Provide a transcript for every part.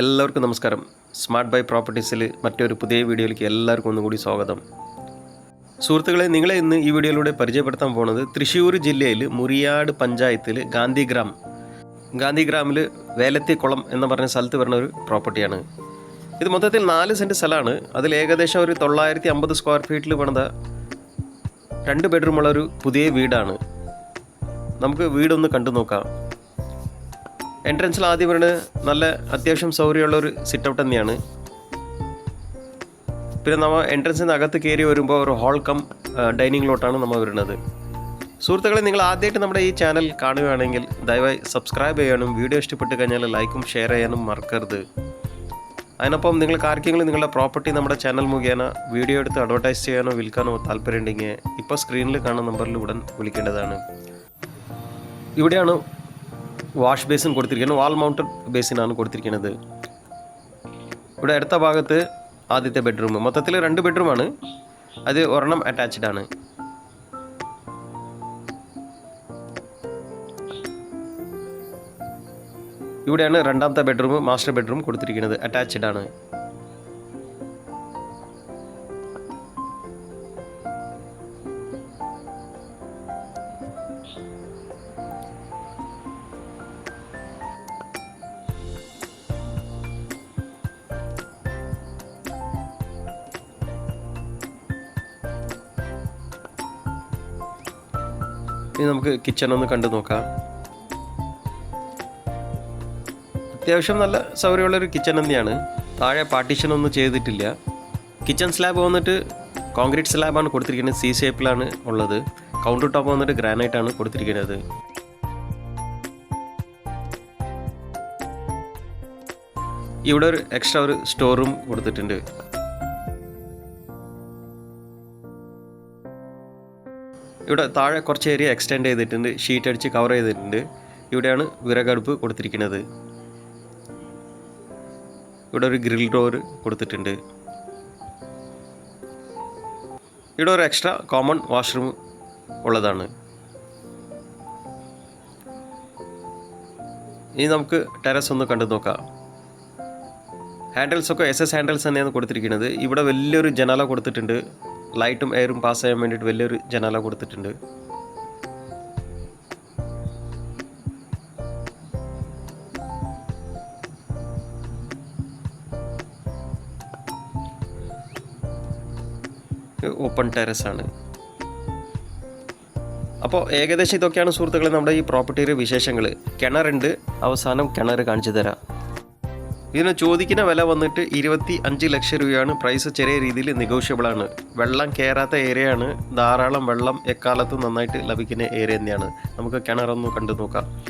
എല്ലാവർക്കും നമസ്കാരം. Smart by പ്രോപ്പർട്ടീസിൽ മറ്റൊരു പുതിയ വീഡിയോയിലേക്ക് എല്ലാവർക്കും ഒന്നുകൂടി സ്വാഗതം. സുഹൃത്തുക്കളെ നിങ്ങളെ ഇന്ന് ഈ വീഡിയോയിലൂടെ പരിചയപ്പെടുത്താൻ പോകുന്നത് തൃശ്ശൂർ ജില്ലയിൽ മുറിയാട് പഞ്ചായത്തിൽ ഗാന്ധിഗ്രാം. ഗാന്ധിഗ്രാമിൽ വേലത്തിക്കുളം എന്ന് പറഞ്ഞ സ്ഥലത്ത് വരുന്ന ഒരു പ്രോപ്പർട്ടിയാണ്. ഇത് മൊത്തത്തിൽ നാല് സെന്റ് സ്ഥലമാണ്. അതിൽ ഏകദേശം ഒരു തൊള്ളായിരത്തി അമ്പത് സ്ക്വയർ ഫീറ്റിൽ പണിത രണ്ട് ബെഡ്റൂമുള്ള ഒരു പുതിയ വീടാണ്. നമുക്ക് വീടൊന്ന് കണ്ടു നോക്കാം. എൻട്രൻസിൽ ആദ്യം വരുന്നത് നല്ല അത്യാവശ്യം സൗകര്യമുള്ള ഒരു സിറ്റ് ഔട്ട് തന്നെയാണ്. പിന്നെ നമ്മൾ എൻട്രൻസിന് അകത്ത് കയറി വരുമ്പോൾ ഒരു ഹോൾ കം ഡൈനിങ് ലോട്ടാണ് നമ്മൾ വരുന്നത്. സുഹൃത്തുക്കളെ നിങ്ങൾ ആദ്യമായിട്ട് നമ്മുടെ ഈ ചാനൽ കാണുകയാണെങ്കിൽ ദയവായി സബ്സ്ക്രൈബ് ചെയ്യാനും വീഡിയോ ഇഷ്ടപ്പെട്ട് കഴിഞ്ഞാൽ ലൈക്കും ഷെയർ ചെയ്യാനും മറക്കരുത്. അതിനൊപ്പം നിങ്ങൾക്ക് ആർക്കെങ്കിലും നിങ്ങളുടെ പ്രോപ്പർട്ടി നമ്മുടെ ചാനൽ മുഖേന വീഡിയോ എടുത്ത് അഡ്വർടൈസ് ചെയ്യാനോ വിൽക്കാനോ താല്പര്യമുണ്ടെങ്കിൽ ഇപ്പോൾ സ്ക്രീനിൽ കാണുന്ന നമ്പറിൽ ഉടൻ വിളിക്കേണ്ടതാണ്. ഇവിടെയാണ് വാഷ് ബേസിൻ കൊടുത്തിരിക്കുന്നത് വാൾ മൗണ്ടഡ് ബേസിനാണ് കൊടുത്തിരിക്കുന്നത് ഇവിടെ അടുത്ത ഭാഗത്ത് ആദ്യത്തെ ബെഡ്റൂം മൊത്തത്തിൽ രണ്ട് ബെഡ്റൂമാണ് അത് ഒരെണ്ണം അറ്റാച്ച്ഡ് ആണ് ഇവിടെയാണ് രണ്ടാമത്തെ ബെഡ്റൂം മാസ്റ്റർ ബെഡ്റൂം കൊടുത്തിരിക്കുന്നത് അറ്റാച്ച്ഡ് ആണ് ഇനി നമുക്ക് കിച്ചൺ ഒന്ന് കണ്ടു നോക്കാം. അത്യാവശ്യം നല്ല സൗകര്യമുള്ളൊരു കിച്ചൺ തന്നെയാണ്. താഴെ പാർട്ടീഷൻ ഒന്നും ചെയ്തിട്ടില്ല. കിച്ചൺ സ്ലാബ് വന്നിട്ട് കോൺക്രീറ്റ് സ്ലാബാണ് കൊടുത്തിരിക്കുന്നത്. സി ഷേപ്പിലാണ് ഉള്ളത്. കൗണ്ടർ ടോപ്പ് വന്നിട്ട് ഗ്രാനൈറ്റ് ആണ് കൊടുത്തിരിക്കുന്നത്. ഇവിടെ ഒരു എക്സ്ട്രാ ഒരു സ്റ്റോറും കൊടുത്തിട്ടുണ്ട്. ഇവിടെ താഴെ കുറച്ച് ഏരിയ എക്സ്റ്റെൻഡ് ചെയ്തിട്ടുണ്ട് ഷീറ്റ് അടിച്ച് കവർ ചെയ്തിട്ടുണ്ട്. ഇവിടെയാണ് വിറകടുപ്പ് കൊടുത്തിരിക്കുന്നത്. ഇവിടെ ഒരു ഗ്രിൽ ഡോർ കൊടുത്തിട്ടുണ്ട്. ഇവിടെ ഒരു എക്സ്ട്രാ കോമൺ വാഷ്റൂം ഉള്ളതാണ്. ഇനി നമുക്ക് ടെറസ് ഒന്ന് കണ്ടു നോക്കാം. ഹാൻഡിൽസ് ഒക്കെ എസ് എസ് ഹാൻഡിൽസ് തന്നെയാണ് കൊടുത്തിരിക്കുന്നത്. ഇവിടെ വലിയൊരു ജനാല കൊടുത്തിട്ടുണ്ട്. ലൈറ്റും എയറും പാസ് ചെയ്യാൻ വേണ്ടിയിട്ട് വലിയൊരു ജനാല കൊടുത്തിട്ടുണ്ട്. ഓപ്പൺ ടെറസ് ആണ്. അപ്പോൾ ഏകദേശം ഇതൊക്കെയാണ് സുഹൃത്തുക്കളെ നമ്മുടെ ഈ പ്രോപ്പർട്ടിയുടെ വിശേഷങ്ങൾ കിണറുണ്ട്. അവസാനം കിണർ കാണിച്ചു തരാം. ഇതിന് ചോദിക്കുന്ന വില വന്നിട്ട് ഇരുപത്തി അഞ്ച് ലക്ഷം രൂപയാണ്. പ്രൈസ് ചെറിയ രീതിയിൽ നെഗോഷ്യബിൾ ആണ്. വെള്ളം കയറാത്ത ഏരിയയാണ് ധാരാളം വെള്ളം എക്കാലത്തും നന്നായിട്ട് ലഭിക്കുന്ന ഏരിയ തന്നെയാണ്. നമുക്ക് കിണറൊന്ന് കണ്ടു നോക്കാം.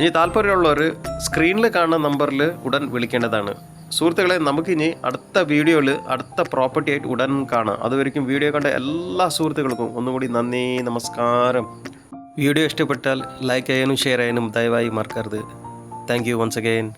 ഇനി താല്പര്യമുള്ളവർ സ്ക്രീനിൽ കാണുന്ന നമ്പറിൽ ഉടൻ വിളിക്കേണ്ടതാണ്. സുഹൃത്തുക്കളെ നമുക്കിനി അടുത്ത വീഡിയോയിൽ അടുത്ത പ്രോപ്പർട്ടി ആയിട്ട് ഉടൻ കാണാം. അതുവരെയും വീഡിയോ കണ്ട എല്ലാ സുഹൃത്തുക്കൾക്കും ഒന്നുകൂടി നന്ദി നമസ്കാരം. വീഡിയോ ഇഷ്ടപ്പെട്ടാൽ ലൈക്ക് ചെയ്യാനും ഷെയർ ചെയ്യാനും ദയവായി മറക്കരുത്. Thank you once again